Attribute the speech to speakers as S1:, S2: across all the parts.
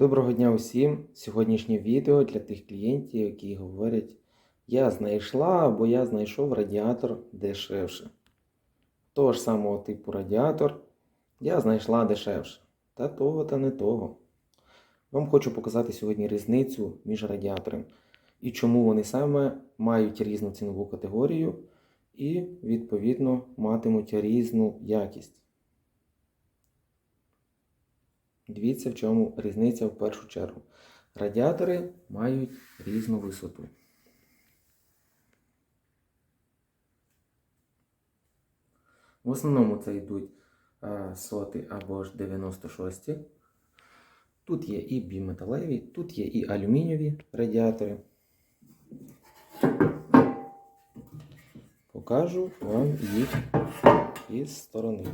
S1: Доброго дня усім! Сьогоднішнє відео для тих клієнтів, які говорять, я знайшла або я знайшов радіатор дешевше. Того ж самого типу радіатор я знайшла дешевше. Та того, та не того. Вам хочу показати сьогодні різницю між радіаторами і чому вони саме мають різну цінову категорію і, відповідно, матимуть різну якість. Дивіться, в чому різниця в першу чергу. Радіатори мають різну висоту. В основному це йдуть е, соти або ж 96. Тут є і біметалеві, тут є і алюмінієві радіатори. Покажу вам їх із сторони.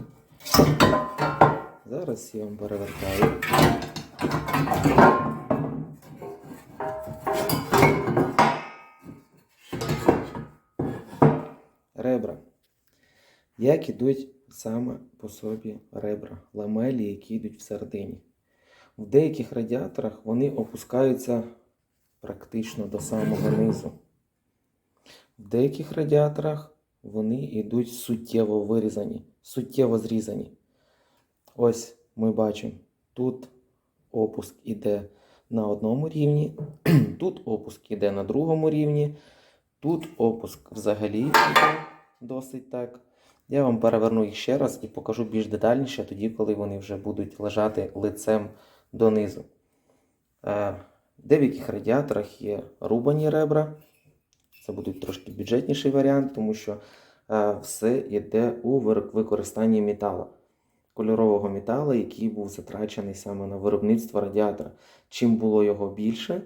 S1: Зараз я вам перевертаю. Ребра. Як ідуть саме по собі ребра, ламелі, які йдуть всередині. В деяких радіаторах вони опускаються практично до самого низу. В деяких радіаторах вони йдуть суттєво вирізані, суттєво зрізані. Ось ми бачимо, тут опуск іде на одному рівні, тут опуск іде на другому рівні, тут опуск взагалі іде досить так. Я вам переверну їх ще раз і покажу більш детальніше, тоді, коли вони вже будуть лежати лицем донизу. Е, В деяких радіаторах є рубані ребра. Це буде трошки бюджетніший варіант, тому що е, все йде у використанні металу кольорового металу, який був затрачений саме на виробництво радіатора. Чим було його більше,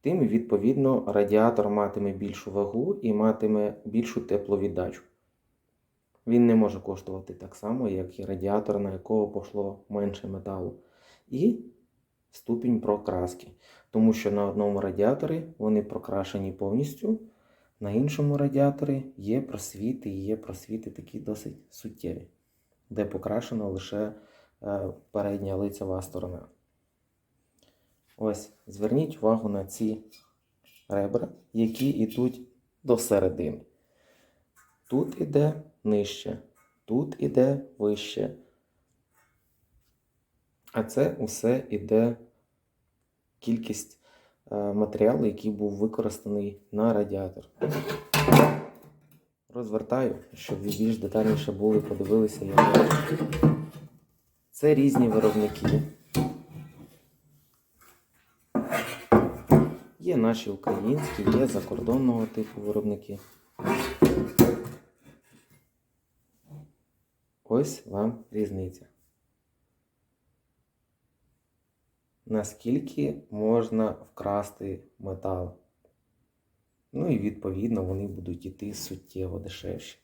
S1: тим відповідно радіатор матиме більшу вагу і матиме більшу тепловіддачу. Він не може коштувати так само, як і радіатор, на якого пішло менше металу. І ступінь прокраски. Тому що на одному радіаторі вони прокрашені повністю, на іншому радіаторі є просвіти, і є просвіти такі досить суттєві де покрашена лише е, передня лицева сторона. Ось, зверніть увагу на ці ребра, які йдуть до середини. Тут іде нижче, тут іде вище. А це усе іде кількість е, матеріалу, який був використаний на радіатор розвертаю, щоб ви більш детальніше були, подивилися його. Це різні виробники. Є наші українські, є закордонного типу виробники. Ось вам різниця. Наскільки можна вкрасти метал? Ну і відповідно вони будуть йти суттєво дешевші.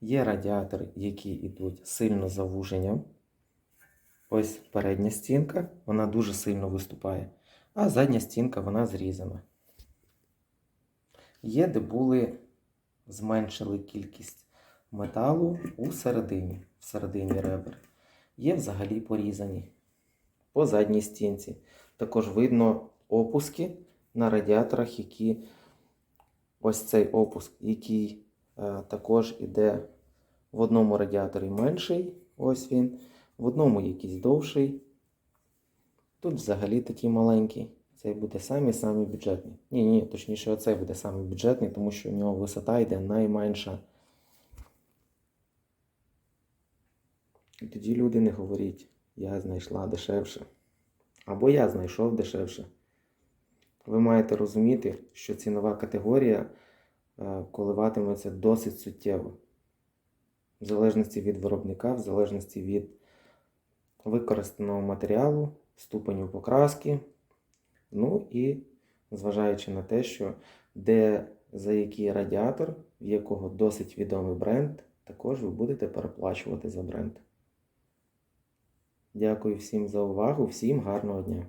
S1: Є радіатори, які йдуть сильно завуженням. Ось передня стінка, вона дуже сильно виступає, а задня стінка вона зрізана. Є, де були зменшили кількість металу у середині, в середині ребер. Є взагалі порізані по задній стінці. Також видно опуски на радіаторах, які ось цей опуск, який е, також іде в одному радіаторі менший, ось він, в одному якийсь довший. Тут взагалі такий маленький. Цей буде самий-самий бюджетний. Ні, ні, точніше, оцей буде самий бюджетний, тому що у нього висота йде найменша. І тоді люди не говорять, я знайшла дешевше. Або я знайшов дешевше. Ви маєте розуміти, що цінова категорія е, коливатиметься досить суттєво. В залежності від виробника, в залежності від використаного матеріалу, ступеню покраски. Ну і зважаючи на те, що де за який радіатор, в якого досить відомий бренд, також ви будете переплачувати за бренд. Дякую всім за увагу, всім гарного дня!